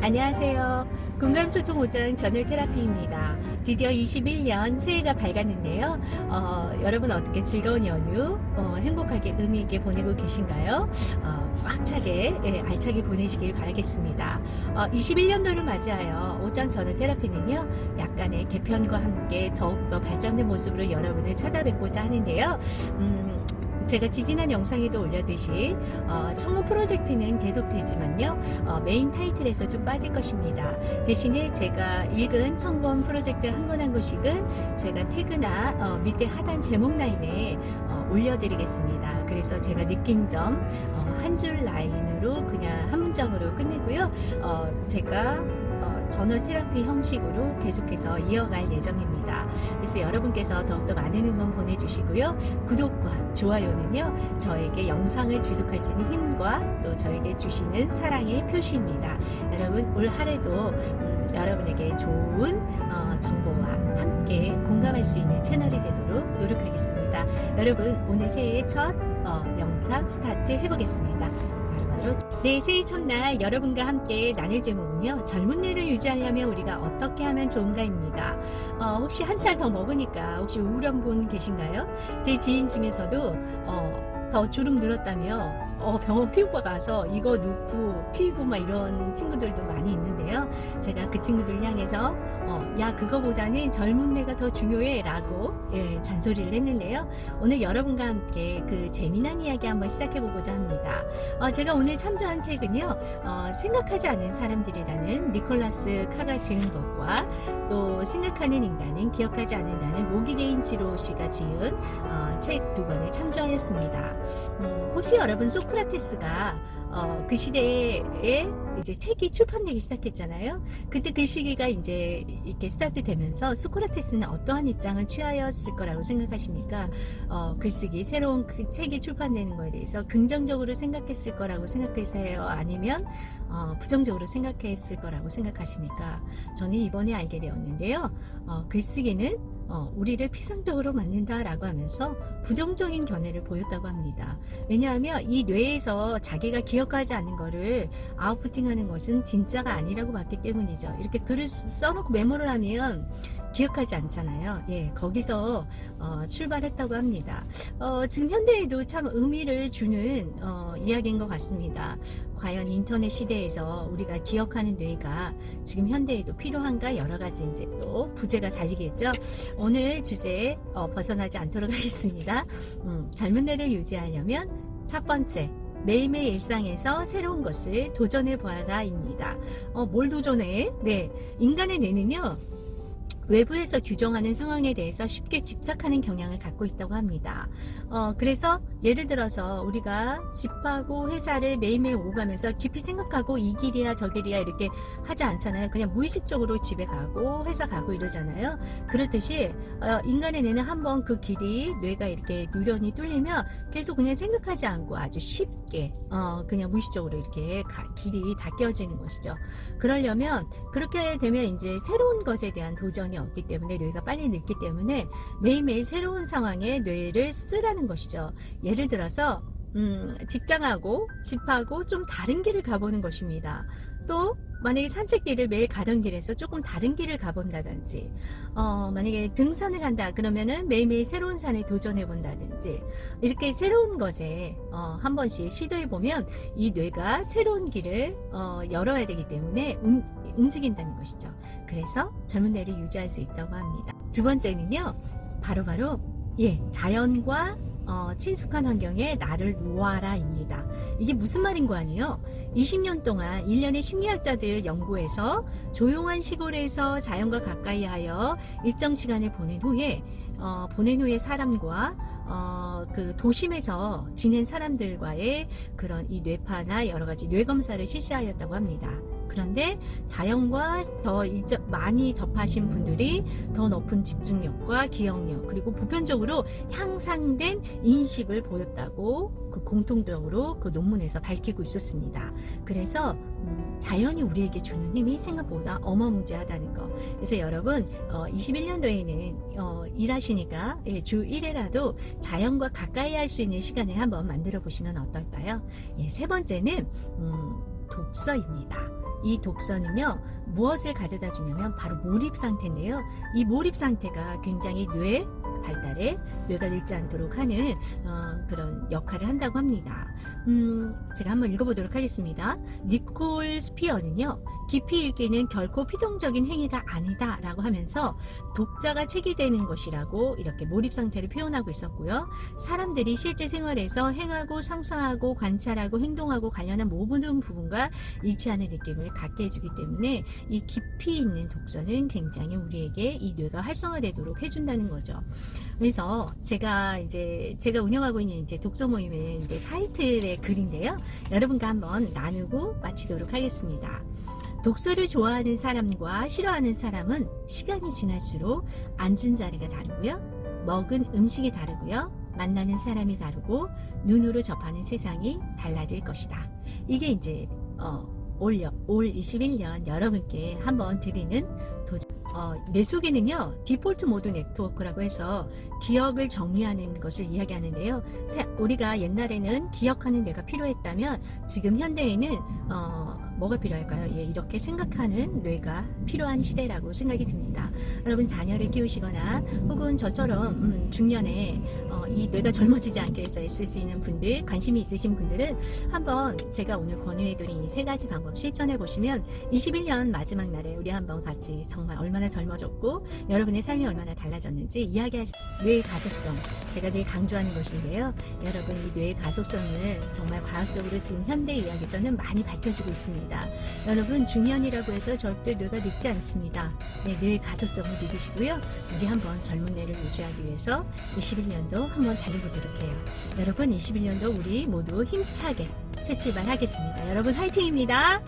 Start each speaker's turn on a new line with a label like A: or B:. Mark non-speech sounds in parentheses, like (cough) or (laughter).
A: 안녕하세요. 공감소통 오전 전을 테라피입니다. 드디어 21년 새해가 밝았는데요. 어, 여러분 어떻게 즐거운 연휴, 어, 행복하게 의미 있게 보내고 계신가요? 어, 꽉 차게, 예, 알차게 보내시길 바라겠습니다. 어, 21년도를 맞이하여 오전 전을 테라피는요, 약간의 개편과 함께 더욱더 발전된 모습으로 여러분을 찾아뵙고자 하는데요. 음, 제가 지지난 영상에도 올렸듯이 어, 청원 프로젝트는 계속되지만요 어, 메인 타이틀에서 좀 빠질 것입니다. 대신에 제가 읽은 청원 프로젝트 한 권 한 권씩은 제가 태그나 어, 밑에 하단 제목 라인에 어, 올려드리겠습니다. 그래서 제가 느낀 점 어, 한줄 라인으로 그냥 한 문장으로 끝내고요. 어, 제가 어, 저널 테라피 형식으로 계속해서 이어갈 예정입니다. 그래서 여러분께서 더욱더 많은 응원 보내주시고요. 구독과 좋아요는요, 저에게 영상을 지속할 수 있는 힘과 또 저에게 주시는 사랑의 표시입니다. 여러분, 올 한 해도 음, 여러분에게 좋은 어, 정보와 함께 공감할 수 있는 채널이 되도록 노력하겠습니다. 여러분, 오늘 새해의 첫 어, 영상 스타트 해보겠습니다. 네, 새해 첫날 여러분과 함께 나눌 제목은요, 젊은 뇌를 유지하려면 우리가 어떻게 하면 좋은가입니다. 어, 혹시 한 살 더 먹으니까 혹시 우울한 분 계신가요? 제 지인 중에서도 어, 더 주름 늘었다며 어, 병원 피부과 가서 이거 넣고 피고 막 이런 친구들도 많이 있는데요. 제가 그 친구들을 향해서 어, 야 그거보다는 젊은 뇌가 더 중요해라고 예, 잔소리를 했는데요. 오늘 여러분과 함께 그 재미난 이야기 한번 시작해 보고자 합니다. 어, 제가 오늘 참조한 책은요. 어, 생각하지 않은 사람들이라는 니콜라스 카가 지은 것과 또 생각하는 인간은 기억하지 않는다는 모기게인 지로 씨가 지은 어, 책 두 권을 참조하였습니다. 음, 혹시 여러분 소크라테스가 어, 그 시대에 이제 책이 출판되기 시작했잖아요. 그때 그 시기가 이제 이렇게 스타트 되면서 소크라테스는 어떠한 입장을 취하였을 거라고 생각하십니까? 어, 글쓰기, 새로운 그 책이 출판되는 거에 대해서 긍정적으로 생각했을 거라고 생각하세요? 아니면 어, 부정적으로 생각했을 거라고 생각하십니까? 저는 이번에 알게 되었는데요. 어, 글쓰기는 어, 우리를 피상적으로 만든다라고 하면서 부정적인 견해를 보였다고 합니다. 왜냐하면 이 뇌에서 자기가 기억하지 않는 거를 아웃푸팅하는 것은 진짜가 아니라고 봤기 때문이죠. 이렇게 글을 써놓고 메모를 하면 기억하지 않잖아요. 예, 거기서 어, 출발했다고 합니다. 어, 지금 현대에도 참 의미를 주는 어, 이야기인 것 같습니다. 과연 인터넷 시대에서 우리가 기억하는 뇌가 지금 현대에도 필요한가 여러 가지 이제 또 부제가 달리겠죠. 오늘 주제 어, 벗어나지 않도록 (laughs) 하겠습니다. 음, 젊은 뇌를 유지하려면 첫 번째 매일매일 일상에서 새로운 것을 도전해 보아라입니다. 어, 뭘 도전해? 네, 인간의 뇌는요. 외부에서 규정하는 상황에 대해서 쉽게 집착하는 경향을 갖고 있다고 합니다. 어, 그래서 예를 들어서 우리가 집하고 회사를 매일매일 오고 가면서 깊이 생각하고 이 길이야 저 길이야 이렇게 하지 않잖아요. 그냥 무의식적으로 집에 가고 회사 가고 이러잖아요. 그렇듯이 어, 인간의 뇌는 한번 그 길이 뇌가 이렇게 누련이 뚫리면 계속 그냥 생각하지 않고 아주 쉽게 어, 그냥 무의식적으로 이렇게 가- 길이 닦여지는 것이죠. 그러려면 그렇게 되면 이제 새로운 것에 대한 도전이 없기 때문에 뇌가 빨리 늙기 때문에 매일매일 새로운 상황에 뇌를 쓰라는 것이죠. 예를 들어서 음, 직장하고 집하고 좀 다른 길을 가보는 것입니다. 또 만약에 산책길을 매일 가던 길에서 조금 다른 길을 가본다든지 어, 만약에 등산을 한다 그러면은 매일매일 새로운 산에 도전해 본다든지 이렇게 새로운 것에 어, 한 번씩 시도해 보면 이 뇌가 새로운 길을 어, 열어야 되기 때문에 움, 움직인다는 것이죠. 그래서 젊은 뇌를 유지할 수 있다고 합니다. 두 번째는요, 바로바로 예 자연과 어, 친숙한 환경에 나를 놓아라입니다. 이게 무슨 말인 거 아니에요? 20년 동안 1년의 심리학자들 연구에서 조용한 시골에서 자연과 가까이 하여 일정 시간을 보낸 후에 어, 보낸 후에 사람과 어, 그 도심에서 지낸 사람들과의 그런 이 뇌파나 여러 가지 뇌 검사를 실시하였다고 합니다. 그런데 자연과 더 많이 접하신 분들이 더 높은 집중력과 기억력 그리고 보편적으로 향상된 인식을 보였다고 그 공통적으로 그 논문에서 밝히고 있었습니다. 그래서 음, 자연이 우리에게 주는 힘이 생각보다 어마무지하다는 거. 그래서 여러분 어, 21년도에는 어, 일하시니까 예, 주 1회라도 자연과 가까이 할 수 있는 시간을 한번 만들어 보시면 어떨까요? 예, 세 번째는 음, 독서입니다. 이 독서는요, 무엇을 가져다 주냐면 바로 몰입 상태인데요. 이 몰입 상태가 굉장히 뇌 발달에 뇌가 늙지 않도록 하는 어, 그런 역할을 한다고 합니다. 음, 제가 한번 읽어보도록 하겠습니다. 니콜 스피어는요, 깊이 읽기는 결코 피동적인 행위가 아니다 라고 하면서 독자가 책이 되는 것이라고 이렇게 몰입 상태를 표현하고 있었고요. 사람들이 실제 생활에서 행하고 상상하고 관찰하고 행동하고 관련한 모든 부분과 일치하는 느낌을 갖게 해주기 때문에 이 깊이 있는 독서는 굉장히 우리에게 이 뇌가 활성화되도록 해준다는 거죠. 그래서 제가 이제 제가 운영하고 있는 이제 독서 모임의 이제 타이틀의 글인데요. 여러분과 한번 나누고 마치도록 하겠습니다. 독서를 좋아하는 사람과 싫어하는 사람은 시간이 지날수록 앉은 자리가 다르고요. 먹은 음식이 다르고요. 만나는 사람이 다르고 눈으로 접하는 세상이 달라질 것이다. 이게 이제 어, 올, 여- 올 21년 여러분께 한번 드리는 도전. 어, 뇌 속에는요, 디폴트 모드 네트워크라고 해서 기억을 정리하는 것을 이야기하는데요. 세- 우리가 옛날에는 기억하는 뇌가 필요했다면 지금 현대에는 어, 뭐가 필요할까요? 예, 이렇게 생각하는 뇌가 필요한 시대라고 생각이 듭니다. 여러분 자녀를 키우시거나 혹은 저처럼 음, 중년에 어, 이 뇌가 젊어지지 않게 해서 애쓸 수 있는 분들, 관심이 있으신 분들은 한번 제가 오늘 권유해드린 이 세 가지 방법 실천해 보시면 21년 마지막 날에 우리 한번 같이 정말 얼마나 젊어졌고 여러분의 삶이 얼마나 달라졌는지 이야기할 수 뇌의 가속성 제가 늘 강조하는 것인데요. 여러분 이 뇌의 가속성을 정말 과학적으로 지금 현대 의학에서는 많이 밝혀지고 있습니다. 여러분 중년이라고 해서 절대 뇌가 늙지 않습니다. 네, 뇌의 가속성을 믿으시고요. 우리 한번 젊은 뇌를 유지하기 위해서 21년도 한번 달려보도록 해요. 여러분 21년도 우리 모두 힘차게 새 출발하겠습니다. 여러분 화이팅입니다.